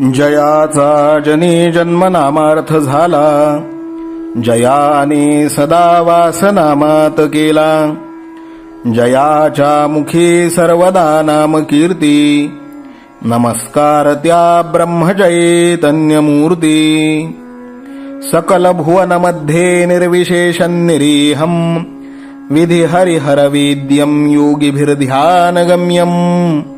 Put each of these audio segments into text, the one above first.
जयाचा जनी जन्मनामार्थ झाला. जयाने सदा वासनामात केला. जयाच्या मुखी सर्वदा नाम कीर्ती. नमस्कार त्या ब्रह्मचैतन्यमूर्ती. सकल भुवनमध्ये निर्विशेष निरीहम विधि हरिहरवेद्यं योगिभिर्ध्यानगम्यम्.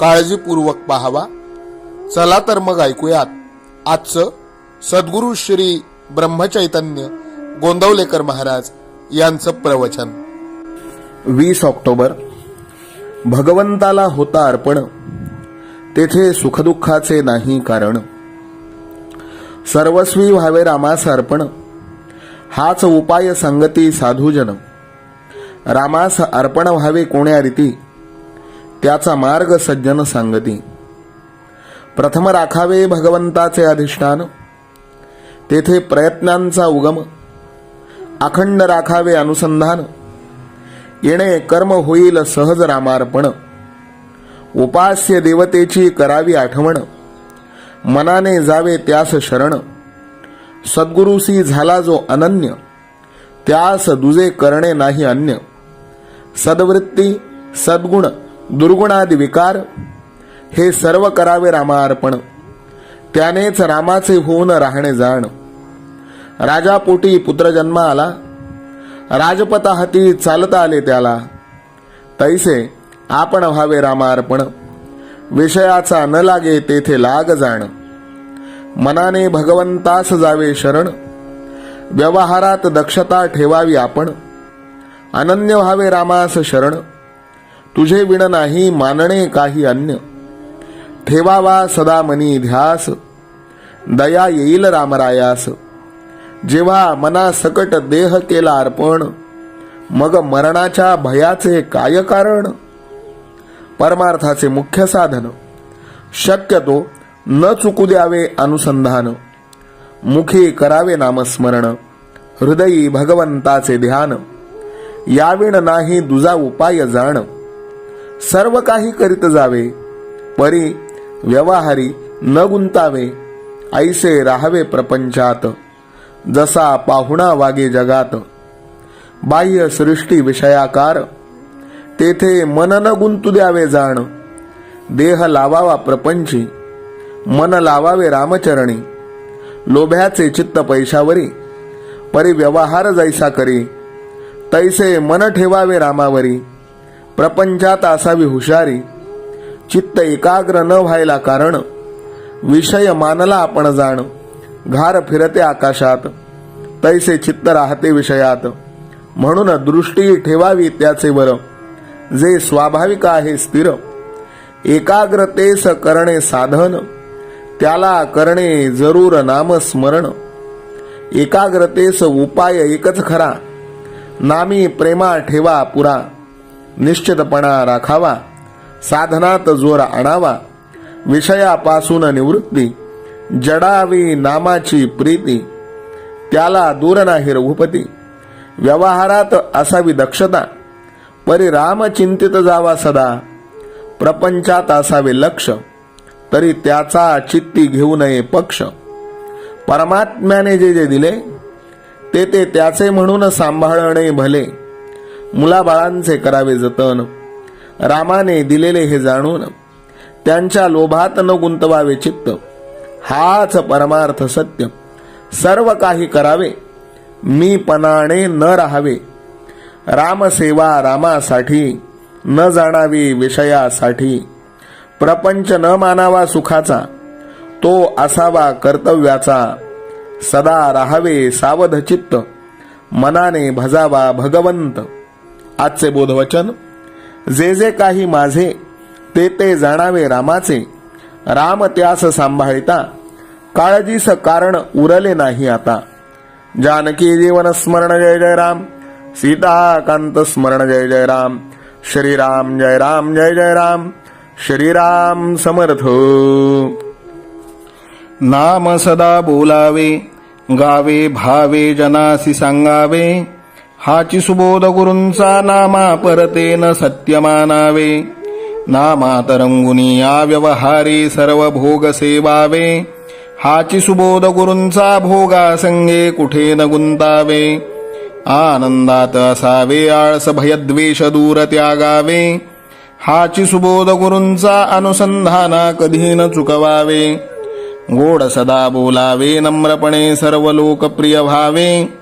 काळजीपूर्वक पाहावा. चला तर मग ऐकूयात. आजचं सद्गुरु श्री ब्रह्मचैतन्य गोंदवलेकर महाराज यांचं प्रवचन. वीस ऑक्टोबर. भगवंताला होता अर्पण. तेथे सुखदुःखाचे नाही कारण. सर्वस्वी व्हावे रामास अर्पण. हाच उपाय संगती साधूजन. रामास अर्पण व्हावे कोण्या रीती? त्याचा मार्ग सज्जन सांगती. प्रथम राखावे भगवंताचे अधिष्ठान तेथे प्रयत्नांचा उगम अखंड राखावे अनुसंधान येणे कर्म होईल सहज रामार्पण उपास्य देवतेची करावी आठवण मनाने जावे त्यास शरण सद्गुरुसी झाला जो अनन्य त्यास दुजे करणे नाही अन्य सद्वृत्ती सद्गुण दुर्गुणादि विकार हे सर्व करावे रामार्पण. त्यानेच रामाचे होऊन राहणे जाण. राजापोटी पुत्र जन्म आला. राजपता हाती चालता आले त्याला. तैसे आपण व्हावे रामार्पण. विषयाचा न लागे तेथे लाग जाण. मनाने भगवंतास जावे शरण. व्यवहारात दक्षता ठेवावी आपण. अनन्य व्हावे रामास शरण. तुझे विण नाही मानणे काही अन्य. ठेवावा सदा मनी ध्यास. दया येईल रामरायास. जेव्हा मना सकट देह केला अर्पण मग मरणाच्या भयाचे काय कारण? परमार्थाचे मुख्य साधन शक्यतो न चुकू द्यावे अनुसंधान. मुखी करावे नामस्मरण हृदयी भगवंताचे ध्यान. याविण नाही दुजा उपाय जाण. सर्व काही करीत जावे. परी व्यवहारी न गुंतावे ऐसे राहावे प्रपंचात जसा पाहुणा वागे जगात. बाह्य सृष्टी विषयाकार तेथे मन न गुंतू द्यावे जाण. देह लावावा प्रपंची मन लावावे रामचरणी. लोभ्याचे चित्त पैशावरी परी व्यवहार जैसा करी तैसे मन ठेवावे रामावरी. प्रपंचात असावी हुशारी चित्त एकाग्र न व्हायला कारण विषय मानला आपण जाण घार फिरते आकाशात तैसे चित्त राहते विषयात. म्हणून दृष्टी ठेवावी त्याचे वर जे स्वाभाविक आहे स्थिर. एकाग्रतेस करणे साधन त्याला करणे जरूर नामस्मरण एकाग्रतेस उपाय एकच खरा नामी प्रेमा ठेवा पुरा. निश्चितपणा राखावा साधनात जोर आणावा विषयापासून निवृत्ती जडावी नामाची प्रीती त्याला दूर नाही रघुपती व्यवहारात असावी दक्षता परिराम चिंतित जावा सदा प्रपंचात असावे लक्ष तरी त्याचा चित्ती घेऊ नये पक्ष. परमात्म्याने जे जे दिले ते ते त्याचे म्हणून सांभाळणे भले. मुलाबाळांचे करावे जतन. रामाने दिलेले हे जाणून त्यांच्या लोभात न गुंतवावे चित्त. हाच परमार्थ सत्य. सर्व काही करावे मी पणाने न राहावे. रामसेवा रामासाठी न जाणावी विषयासाठी. प्रपंच न मानावा सुखाचा तो असावा कर्तव्याचा. सदा राहावे सावधचित्त मनाने भजावा भगवंत. आजचे बोधवचन जे जे काही माझे ते ते जाणावे रामाचे. राम त्यास सांभाळिता काळजीस कारण उरले नाही आता. जानकी जीवन स्मरण जय जय राम. सीताकांत स्मरण जय जय राम. श्रीराम जय राम जय जय राम. श्रीराम समर्थ. नाम सदा बोलावे गावे भावे जनासी सांगावे. हाची सुबोध गुरूंचा नामा परतेन सत्यमानावे. मानावे नामात रंगुनी या व्यवहारी सर्व भोग सेवावे. हाची सुबोध गुरूंचा भोगा संगे कुठे न गुंतावे आनंदात असावे आळस भयद्वेष दूर त्यागावे. हाची सुबोध गुरूंचा अनुसंधाना कधी न चुकवावे. गोड सदा बोलावे नम्रपणे सर्व लोकप्रिय व्हावे.